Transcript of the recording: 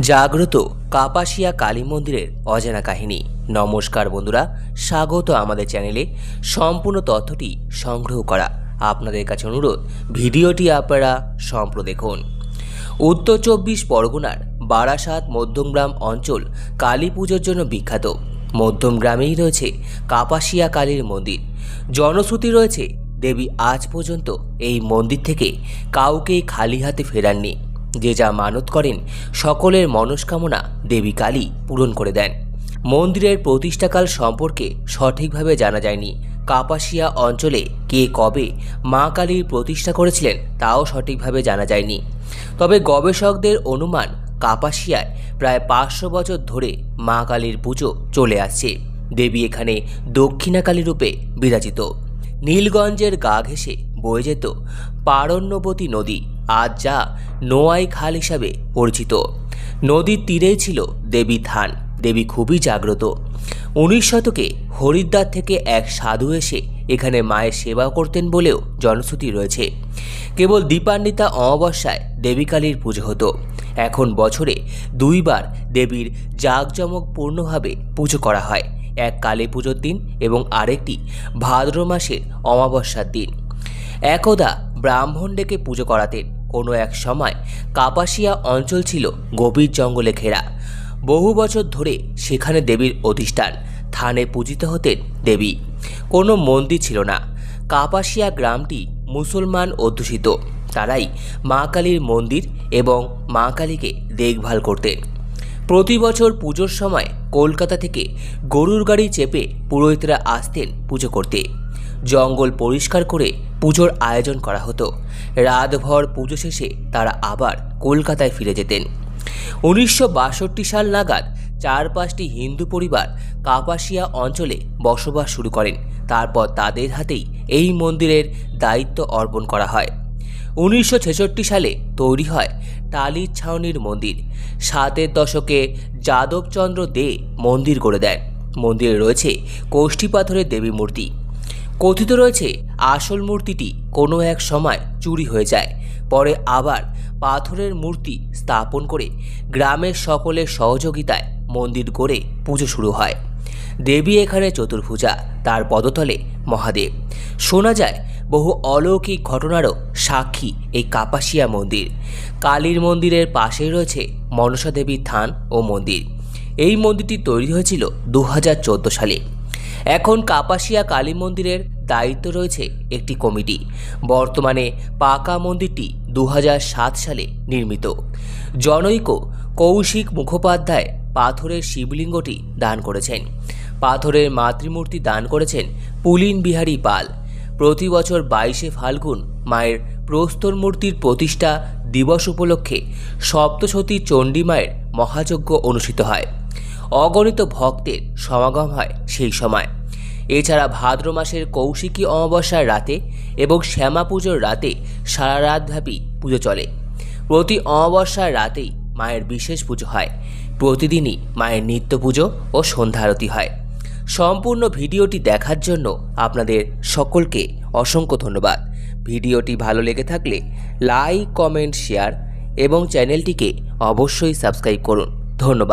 জাগ্রত কাপাসিয়া কালী মন্দিরের অজানা কাহিনী। নমস্কার বন্ধুরা, স্বাগত আমাদের চ্যানেলে। সম্পূর্ণ তথ্যটি সংগ্রহ করা আপনাদের কাছে অনুরোধ, ভিডিওটি আপনারা সম্প্র দেখুন। উত্তর চব্বিশ পরগনার বারাসাত মধ্যমগ্রাম অঞ্চল কালী পুজোর জন্য বিখ্যাত। মধ্যমগ্রামেই রয়েছে কাপাসিয়া কালীর মন্দির। জনশ্রুতি রয়েছে, দেবী আজ পর্যন্ত এই মন্দির থেকে কাউকেই খালি হাতে ফেরাননি। যে যা মানত করেন, সকলের মনস্কামনা দেবী কালী পূরণ করে দেন। মন্দিরের প্রতিষ্ঠাকাল সম্পর্কে সঠিকভাবে জানা যায়নি। কাপাসিয়া অঞ্চলে কে কবে মা কালীর প্রতিষ্ঠা করেছিলেন, তাও সঠিকভাবে জানা যায়নি। তবে গবেষকদের অনুমান, কাপাসিয়ায় প্রায় পাঁচশো বছর ধরে মা কালীর পুজো চলে আসছে। দেবী এখানে দক্ষিণাকালী রূপে বিরাজিত। নীলগঞ্জের গা ঘেঁষে বয়ে যেত পারণ্যবতী নদী। আজ যা নোয়াই খাল হিসাবে পরিচিত। নদীর তীরেই ছিল দেবী থান, দেবী খুবই জাগ্রত। উনিশ শতকে হরিদ্বার থেকে এক সাধু এসে এখানে মায়ের সেবা করতেন বলেও জনশ্রুতি রয়েছে। কেবল দীপান্বিতা অমাবস্যায় দেবী কালীর পুজো হতো। এখন বছরে দুইবার দেবীর জাঁকজমকপূর্ণভাবে পুজো করা হয়। এক কালী পুজোর দিন এবং আরেকটি ভাদ্র মাসের অমাবস্যার দিন। একদা ব্রাহ্মণ ডেকে পুজো করাতেন। কোনো এক সময় কাপাসিয়া অঞ্চল ছিল গভীর জঙ্গলে ঘেরা। বহু বছর ধরে সেখানে দেবীর অধিষ্ঠান। থানে পূজিত হতেন দেবী। কোনো মন্দির ছিল না। কাপাসিয়া গ্রামটি মুসলমান অধ্যুষিত। তারাই মা কালীর মন্দির এবং মা কালীকে দেখভাল করতেন। প্রতি বছর পুজোর সময় কলকাতা থেকে গরুর গাড়ি চেপে পুরোহিতরা আসতেন পুজো করতে। জঙ্গল পরিষ্কার করে পুজোর আয়োজন করা হতো। রাতভর পুজো শেষে তারা আবার কলকাতায় ফিরে যেতেন। উনিশশো বাষট্টি সাল নাগাদ চার পাঁচটি হিন্দু পরিবার কাপাসিয়া অঞ্চলে বসবাস শুরু করেন। তারপর তাদের হাতেই এই মন্দিরের দায়িত্ব অর্পণ করা হয়। উনিশশো ছেষট্টি সালে তৈরি হয় টালির ছাউনির মন্দির। সাতের দশকে যাদবচন্দ্র দে মন্দির গড়ে দেন। মন্দিরে রয়েছে কোষ্ঠী পাথরের দেবী মূর্তি কথিত রয়েছে, আসল মূর্তিটি কোনো এক সময় চুরি হয়ে যায়, পরে আবার পাথরের মূর্তি স্থাপন করে গ্রামের সকলের সহযোগিতায় মন্দির গড়ে পুজো শুরু হয়। দেবী এখানে চতুর্ভুজা, তার পদতলে মহাদেব। শোনা যায়, বহু অলৌকিক ঘটনারও সাক্ষী এই কাপাসিয়া মন্দির। কালীর মন্দিরের পাশেই রয়েছে মনসা দেবীর থান ও মন্দির। এই মন্দিরটি তৈরি হয়েছিল দু হাজার চোদ্দ সালে। এখন কাপাসিয়া কালী মন্দিরের দায়িত্ব রয়েছে একটি কমিটি। বর্তমানে পাকা মন্দিরটি দু হাজার সাত সালে নির্মিত। জনৈক কৌশিক মুখোপাধ্যায় পাথরের শিবলিঙ্গটি দান করেছেন। পাথরের মাতৃমূর্তি দান করেছেন পুলিন বিহারী পাল। প্রতি বছর বাইশে ফাল্গুন মায়ের প্রস্তর মূর্তির প্রতিষ্ঠা দিবস উপলক্ষে সপ্তশতী চণ্ডী মায়ের মহাযজ্ঞ অনুষ্ঠিত হয়। অগণিত ভক্তের সমাগম হয় সেই সময়। এছাড়া ভাদ্র মাসের কৌশিকী অমাবস্যার রাতে এবং শ্যামা পুজোর রাতে সারা রাতব্যাপী পুজো চলে। প্রতি অমাবস্যার রাতেই মায়ের বিশেষ পুজো হয়। প্রতিদিনই মায়ের নিত্য পুজো ও সন্ধ্যা আরতি হয়। সম্পূর্ণ ভিডিওটি দেখার জন্য আপনাদের সকলকে অসংখ্য ধন্যবাদ। ভিডিওটি ভালো লেগে থাকলে লাইক, কমেন্ট, শেয়ার এবং চ্যানেলটিকে অবশ্যই সাবস্ক্রাইব করুন। ধন্যবাদ।